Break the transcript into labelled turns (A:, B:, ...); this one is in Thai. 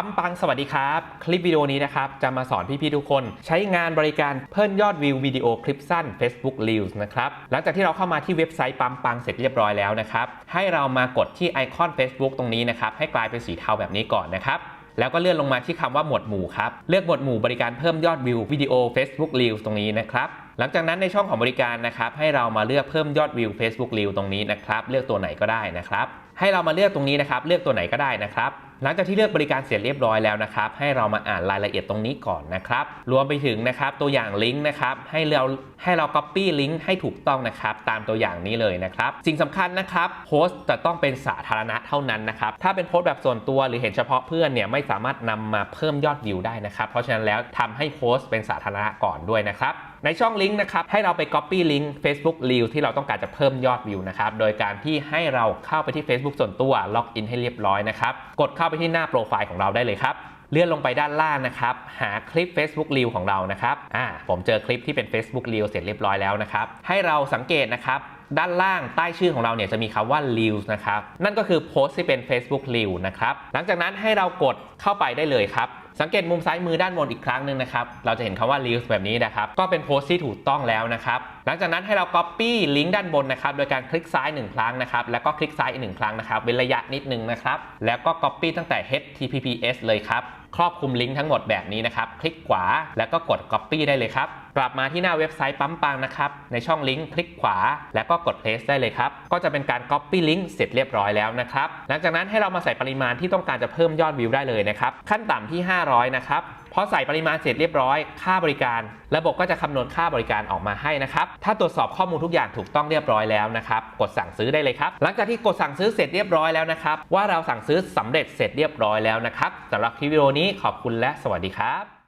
A: ปั๊มปังสวัสดีครับ คลิปวิดีโอนี้นะครับ จะมาสอนพี่ๆทุกคน ใช้งานบริการเพิ่มยอดวิววิดีโอคลิปสั้น Facebook Reels นะครับ หลังจากที่เราเข้ามาที่เว็บไซต์ปั๊มปังเสร็จเรียบร้อยแล้วนะครับ ให้เรามากดที่ไอคอน Facebook ตรงนี้นะครับ ให้กลายเป็นสีเทาแบบนี้ก่อนนะครับแล้วก็เลื่อนลงมาที่คำว่าหมวดหมู่ครับ เลือกหมวดหมู่บริการเพิ่มยอดวิววิดีโอ Facebook Reels ตรงนี้นะครับ หลังจากนั้นในช่องของบริการนะครับ ให้เรามาเลือกเพิ่มยอดวิว Facebook Reel ตรงนี้นะครับ เลือกตัวไหนก็ได้นะครับ ให้เรามาเลือกตรงนี้นะครับ เลือกตัวไหนก็ได้นะครับหลังจากที่เลือกบริการเสร็จเรียบร้อยแล้วนะครับ ให้เรามาอ่านรายละเอียดตรงนี้ก่อนนะครับ รวมไปถึงนะครับตัวอย่างลิงก์นะครับ ให้เราให้เรา copy ลิงก์ให้ถูกต้องนะครับ ตามตัวอย่างนี้เลยนะครับ สิ่งสำคัญนะครับโพสต์จะต้องเป็นสาธารณะเท่านั้นนะครับ ถ้าเป็นโพสต์แบบส่วนตัวหรือเห็นเฉพาะเพื่อนเนี่ยไม่สามารถนำมาเพิ่มยอดวิวได้นะครับ เพราะฉะนั้นแล้วทำให้โพสต์เป็นสาธารณะก่อนด้วยนะครับในช่องลิงก์นะครับให้เราไป Copy ลิงก์ Facebook Reel ที่เราต้องการจะเพิ่มยอดวิวนะครับโดยการที่ให้เราเข้าไปที่ Facebook ส่วนตัวล็อกอินให้เรียบร้อยนะครับ กดเข้าไปที่หน้าโปรไฟล์ของเราได้เลยครับเลื่อนลงไปด้านล่างนะครับ หาคลิป Facebook Reel ของเรานะครับอ่าผมเจอคลิปที่เป็น Facebook Reel เสร็จเรียบร้อยแล้วนะครับ ให้เราสังเกตนะครับด้านล่างใต้ชื่อของเราเนี่ยจะมีคำว่า Reels นะครับ นั่นก็คือโพสที่เป็น Facebook Reel นะครับ หลังจากนั้นให้เรากดเข้าไปได้เลยครับ สังเกตมุมซ้ายมือด้านบนอีกครั้งหนึ่งนะครับ เราจะเห็นคำว่า Reels แบบนี้นะครับ ก็เป็นโพสต์ที่ถูกต้องแล้วนะครับ หลังจากนั้นให้เรา Copy ลิงก์ด้านบนนะครับ โดยการคลิกซ้าย 1 ครั้งนะครับ แล้วก็คลิกซ้ายอีกหนึ่งครั้งนะครับ เว้นระยะนิดนึงนะครับ แล้วก็ Copy ตั้งแต่ HTTPS เลยครับ ครอบคลุมลิงก์ทั้งหมดแบบนี้นะครับ คลิกขวา แล้วก็กด Copy ได้เลยครับ กลับมาที่หน้าเว็บไซต์ปั๊มปังนะครับ ในช่องลิงก์คลิกขวา แล้วก็กด Paste ได้เลยครับ ก็จะเป็นการ Copy ลิงก์เสร็จเรียบร้อยแล้วนะครับ หลังจากนั้นให้เรามาใส่ปริมาณที่ต้องการจะเพิ่มยอดวิวได้เลยนะครับ ขั้นต่ำที่500 นะครับพอใส่ปริมาณเสร็จเรียบร้อย ค่าบริการ ระบบก็จะคำนวณค่าบริการออกมาให้นะครับ ถ้าตรวจสอบข้อมูลทุกอย่างถูกต้องเรียบร้อยแล้วนะครับ กดสั่งซื้อได้เลยครับ หลังจากที่กดสั่งซื้อเสร็จเรียบร้อยแล้วนะครับ ว่าเราสั่งซื้อสำเร็จเสร็จเรียบร้อยแล้วนะครับสำหรับคลิปวิดีโอนี้ขอบคุณและสวัสดีครับ